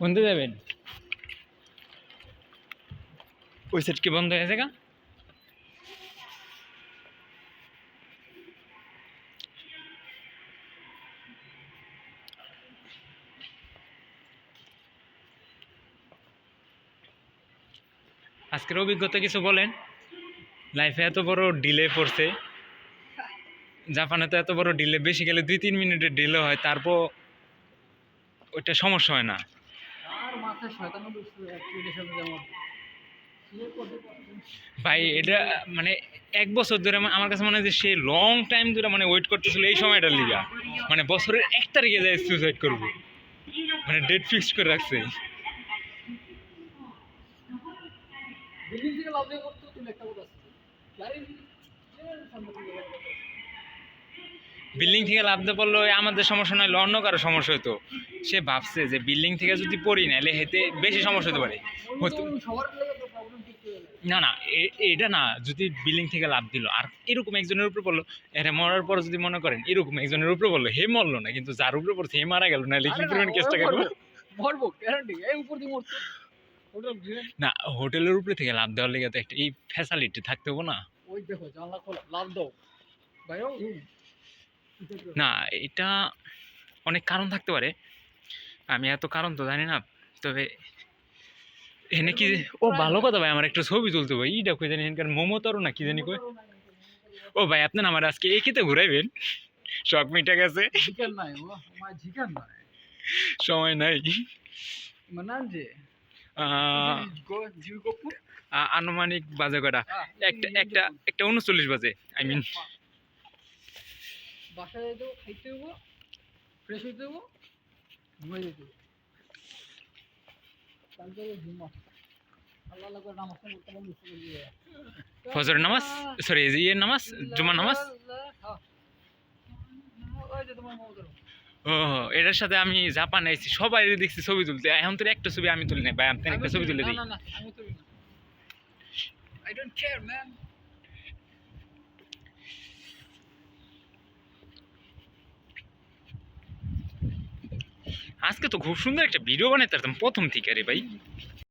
কোনতে যাবেন? ওই সেট কি বন্ধ হয়েছে গা? আজকের অভিজ্ঞতা কিছু বলেন। লাইফে এত বড় ডিলে পড়ছে। জাপানে তো এত বড় ডিলে বেশি গেলে দুই তিন মিনিটের ডিলে হয়, তারপর ওইটা সমস্যা হয় না। ভাই এটা মানে এক বছর ধরে আমা- আমার কাছে মনে হয় যে সে লং টাইম ধরে মানে ওয়েট করতেছিল এই সময়টার লিগা। মানে বছরের এক তারিখে যায় সুইসাইড করব। মানে ডেট ফিক্সড করে রাখছে। একটা বিল্ডিং থেকে লাভতে পড়ল আমাদের সমস্যা নয় অন্য কারও সমস্যা হতো সে ভাবছে যে বিল্ডিং থেকে যদি পড়ি নাহলে হেতে বেশি সমস্যা হতে পারে। না না এটা না যদি বিল্ডিং থেকে লাভ দিল আর এরকম একজনের উপরে পড়ল এটা মরার পর যদি মনে করেন এরকম একজনের উপরে পড়ল হে মরলো না কিন্তু যার উপরে পড়ছে হে মারা গেল নাহলে কি না, পরিমাণ কেসটা গেল না হোটেলের উপরে থেকে লাভ দেওয়ার লেগে তো একটা এই ফ্যাসিলিটি থাকতে হবে না। ওই দেখো জানলা খোলা লাভ দাও। ভাইও না এটা অনেক কারণ থাকতে পারে। আমি এত কারণ তো জানি না তবে এনে কি ও ভালো কথা ভাই আমার একটা ছবি তুলতে ভাই ইটা কই জানি এখানকার মমতারও না কি জানি কই। ও ভাই আপনার আমার আজকে এই খেতে ঘুরাইবেন? শখ মিটা গেছে। সময় নাই। মানে আনুমানিক বাজে কটা একটা একটা একটা উনচল্লিশ বাজে আই মিন বাসায় যেতে হব, খাইতে হব ফ্রেশ হইতে হব ঘুমাই যেতে হব। তারপরে ঘুমা আল্লাহ নামাজ সরি ইয়ের নামাজ? জুমার নামাজ? ও এটার সাথে আমি জাপানে আইছি সবাই দেখছি ছবি তুলতে। এখন তো একটা ছবি আমি তুলি নাই ভাই আপনি একটা ছবি তুলে দিই। না না আই ডোন্ট কেয়ার ম্যান আজকে তো খুব সুন্দর একটা ভিডিও বানাইতে পারতাম প্রথম থেকে রে ভাই।